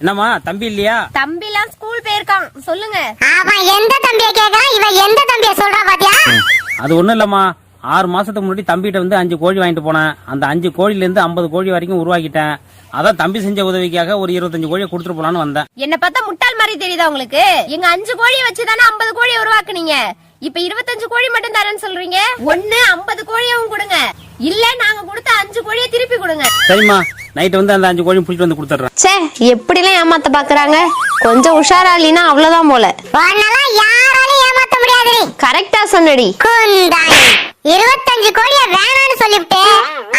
என்னம்மா தம்பி இல்லையா? தம்பிலாம் ஸ்கூல் போயிருக்கான். சொல்லுங்க. அவன் எந்த தம்பிய கேக்குறான் இவன் எந்த தம்பிய சொல்றா பாத்தியா? அது ஒண்ணும் இல்லம்மா. ஆறு மாசத்துக்கு முன்னாடி தம்பிகிட்ட வந்து அஞ்சு கோழி வாங்கிட்டு போனேன். அந்த அஞ்சு கோழில இருந்து ஐம்பது கோழி வரைக்கும் உருவாக்கிட்டேன். அதான் தம்பி செஞ்ச உதவிக்காக ஒரு இருபத்தஞ்சு கோழியை கொடுத்துட்டு போலான்னு வந்தேன். என்ன பார்த்தா முட்டாள் மாதிரி தெரியுதா உங்களுக்கு? எங்க அஞ்சு கோழியை வச்சுதானே ஐம்பது கோழியை உருவாக்குனீங்க? இப்ப இருபத்தஞ்சு கோழி மட்டும் தரேன்னு சொல்றீங்க. ஒண்ணு ஐம்பது கோழியவும் கொடுங்க. இல்ல நாங்க கொடுத்த அஞ்சு கோழியை திருப்பி கொடுங்க. சரிம்மா. நைட்டு வந்து அந்த அஞ்சு கோழியும் பிடிச்சிட்டு வந்து கொடுத்துட்றேன். ச்சே எப்படிலாம் ஏமாத்த பாக்குறாங்க? கொஞ்சம் உஷாரா இல்லைன்னா அவ்வளவுதான் போல. உன்னெல்லாம் யாராலையும் ஏமாத்த முடியாதுடி கரெக்டா சொன்னடி. குந்தாணி இருபத்தஞ்சு கோடிய வேணாம்னு சொல்லிவிட்டு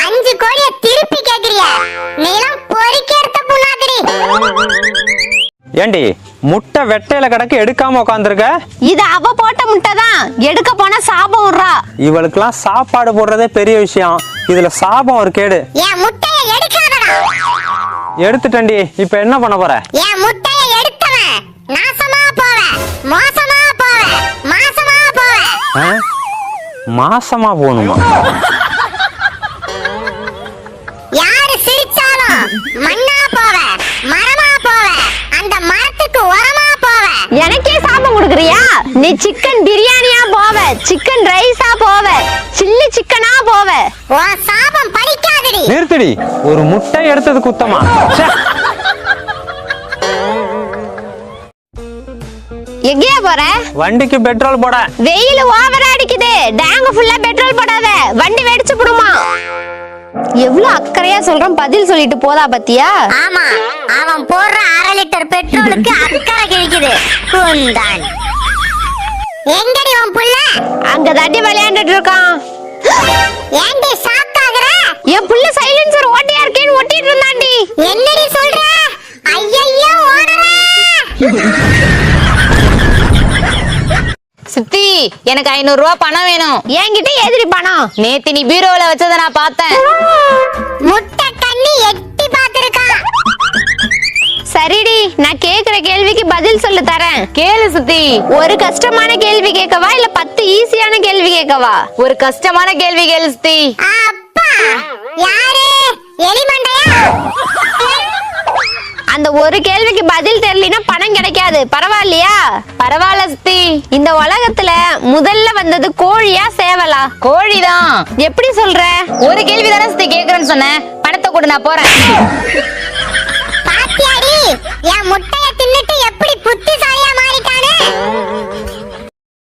அஞ்சு கோடிய திருப்பி கேக்குறிய. நீலாம் பொறுக்கி எடுத்த புண்ணாக்குடி. ஏண்டி முட்டை வெட்டையில கிடக்கு எடுக்காம உட்காந்துருக்க இது அவ போட்ட முட்டை தான் எடுக்க போனா சாபம் விடுறா. இவளுக்கெல்லாம் சாப்பாடு போடுறதே பெரிய விஷயம். இதுல சாபம் ஒரு கேடு. என் எடுக்காதடா எடுத்துட்டேன்டி. இப்ப என்ன பண்ண போற? என் முட்டைய எடுத்தவன். நாசமா போவ மோசமா போவ மாசமா போவ ஆ? மாசமா போகணுமா? யாரு சிரிச்சாலும் மண்ணா போவ மரமா போவ அந்த மரத்துக்கு உரமா போவ எனக்கே சாபம் கொடுக்குறியா? நீ சிக்கன் பிரியாணியா போவ. சிக்கன் ரைஸா போவ. சில்லி சிக்கனா போவ. உன் சாபம் பலிக்காதடி நிறுத்தடி. ஒரு முட்டை எடுத்தது குத்தமா. எங்கேயா போற? வண்டிக்கு பெட்ரோல் போட. வெயில் ஓவரா அடிக்குது. டேங்க் ஃபுல்லா பெட்ரோல் போடாத. வண்டி வெடிச்சு போடுமா. எவ்வளவு அக்கறையா சொல்றேன் பதில் சொல்லிட்டு போதா பத்தியா? ஆமா. அவன் போடுற அரை லிட்டர் பெட்ரோலுக்கு அக்கறை கிழிக்குது. குந்தான். எங்கடி உன் புள்ள? அங்க தட்டி விளையாண்டுட்டு இருக்கான். ஏண்டி ஷாக் என்னடி சொல்ற? ஐயையோ ஓடுற. சித்தி எனக்கு ஐநூறு ரூபாய் பணம் வேணும். என்கிட்ட எதிரி பணம்? நேத்து நீ பீரோல வச்சத நான் பார்த்தேன். முட்டை கண்ணி எட்டி பார்த்திருக்கான் சரிடி நான் கேக்குற கேள்விக்கு பதில் சொல்லு தரேன். கேளு சித்தி. ஒரு கஷ்டமான கேள்வி கேட்கவா இல்ல பத்து ஈஸியான கேள்வி கேட்கவா? ஒரு கஷ்டமான கேள்வி கேளு சித்தி. அப்பா யாரு? எலிமண்டையா அந்த ஒரு கேள்விக்கு பதில் தெரியலனா பணம் கிடைக்காது. பரவாயில்லையா? பரவாயில்ல சித்தி. இந்த உலகத்துல முதல்ல வந்தது கோழியா சேவலா? கோழிதான். எப்படி சொல்ற? ஒரு கேள்வி தானே சித்தி கேக்குறேன்னு சொன்னேன். பணத்தை கொடு நான் போறேன். பாத்தியாடி என் புத்தி